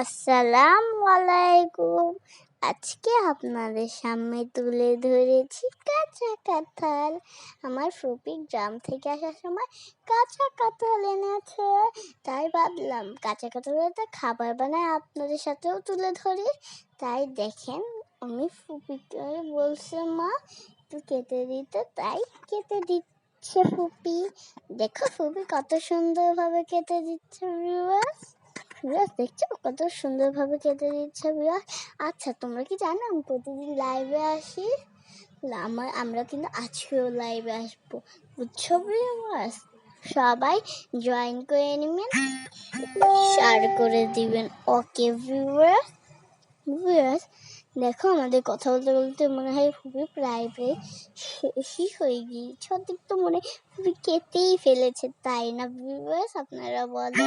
আসসালামু আলাইকুম আজকে আপনাদের সামনে তুলে ধরেছি কাঁচা কাঁঠাল। আমার ফুপি গ্রাম থেকে আসার সময় কাঁচা কাঁঠাল এনেছে। তাই ভাবলাম কাঁচা কাঁঠালটা খাবার বানায় আপনাদের সাথেও তুলে ধরি। তাই দেখেন, আমি ফুপিকে বলছে, মা, একটু কেটে দিতে তাই কেটে দিচ্ছে ফুপি দেখো ফুপি কত সুন্দরভাবে কেটে দিচ্ছে ভিউয়ার্স বিরাজ দেখছ? কত সুন্দরভাবে কেটে দিচ্ছে বিরাজ আচ্ছা তোমরা কি জানো আমি প্রতিদিন লাইভে আসি? আমার, আমরা কিন্তু আজকেও লাইভে আসব। বুঝছ বিরাজ সবাই জয়েন করে নেবেন শেয়ার করে দিবেন। Okay viewers? ভিউয়ার্স, দেখো আমাদের কথা বলতে বলতে মনে হয় খুবই প্রায় শেষই হয়ে গিয়েছে। অর্ধেক তো মনে খুবই কেটেই ফেলেছে, তাই না ভিউয়ার্স? আপনারা বলো।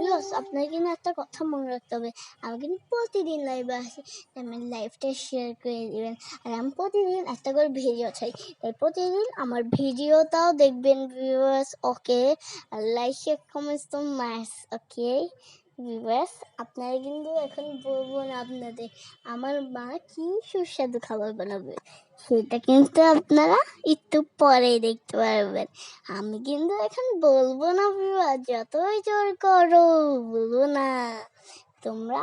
ভিউয়ার্স আপনার কিন্তু একটা কথা মনে রাখতে হবে। আমি কিন্তু প্রতিদিন লাইভে আসি আমার লাইভটা শেয়ার করে দেবেন। আর আমি প্রতিদিন একটা করে ভিডিও চাই তাই প্রতিদিন আমার ভিডিওটাও দেখবেন ভিউয়ার্স ওকে আর লাইক শেয়ার কমেন্টস তো মাস ওকে ভিউয়ার্স, আপনারা কিন্তু এখন বলব না আপনাদের, আমার মা কি সুস্বাদু খাবার বানাবে? সেটা কিন্তু আপনারা একটু পরেই দেখতে পারবেন। আমি কিন্তু এখন বলব না ভিউয়ার যতই জোর করো বলব না। তোমরা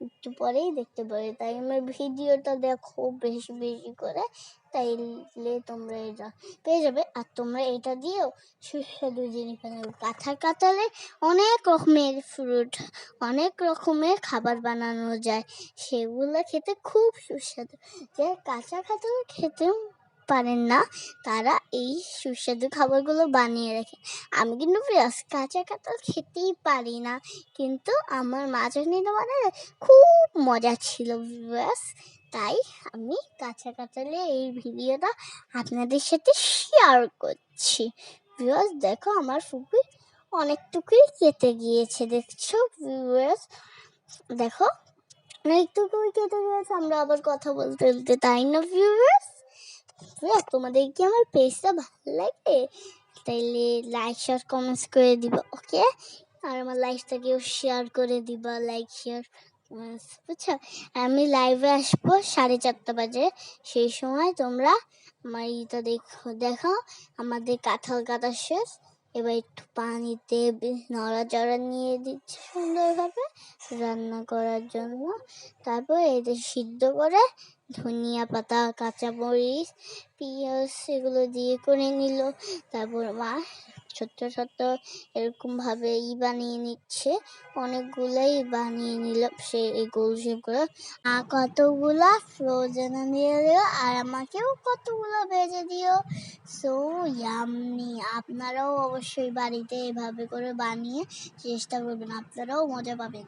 একটু পরেই দেখতে পাবে। তাই আমার ভিডিওটা দেখো বেশি বেশি করে, তাইলে তোমরা এটা পেয়ে যাবে। আর তোমরা এটা দিয়েও সুস্বাদু জিনিস বানাবে। কাঁথা কাঁথালে অনেক রকমের ফ্রুট অনেক রকমের খাবার বানানো যায়। সেগুলো খেতে খুব সুস্বাদু। যে কাঁচা কাঁঠাল খেতে পারেন না। তারা এই সুস্বাদু খাবারগুলো বানিয়ে রাখে। আমি কিন্তু পেঁয়াজ কাঁচা কাঁঠাল খেতেই পারি না। কিন্তু আমার মা চাটনিটা মানে খুব মজা ছিল ব্যাস তাই আমি কাঁচা কাঁচালে এই ভিডিওটা আপনাদের সাথে শেয়ার করছি। ভিউয়ার্স দেখো আমার ফুপি অনেকটুকুই কেটে গিয়েছে, দেখছ ভিউয়ার্স দেখো, অনেকটুকুই কেটে গিয়েছে, আমরা আবার কথা বলতে বলতে, তাই না ভিউয়ার্স তোমাদের কি আমার পেজটা ভালো লাগে, তাইলে লাইক শেয়ার কমেন্টস করে দিবা ওকে আর আমার লাইফটাকেও শেয়ার করে দিবা লাইক শেয়ার কমেন্টস বুঝছ? আমি লাইভে আসব সাড়ে চারটা বাজে, সেই সময় তোমরা আমার ইটা দেখো দেখো আমাদের কাঁঠাল কাটা শেষ। এবার একটু পানিতে নড়াচড়া নিয়ে দিচ্ছে সুন্দরভাবে রান্না করার জন্য। তারপর এদের সিদ্ধ করে ধনিয়া পাতা কাঁচা মরিচ পেঁয়াজ, এগুলো দিয়ে করে নিল। তারপর মা ছোট্ট ছোট্ট এরকমভাবে ই বানিয়ে নিচ্ছে। অনেকগুলোই বানিয়ে নিল সে এই গোল শেপগুলো আর কতগুলো ফ্রোজেন দিয়ে দিও আর আমাকেও কতগুলো ভেজে দিও। সো ইয়ামনি আপনারাও অবশ্যই বাড়িতে এভাবে করে বানিয়ে চেষ্টা করবেন। আপনারাও মজা পাবেন।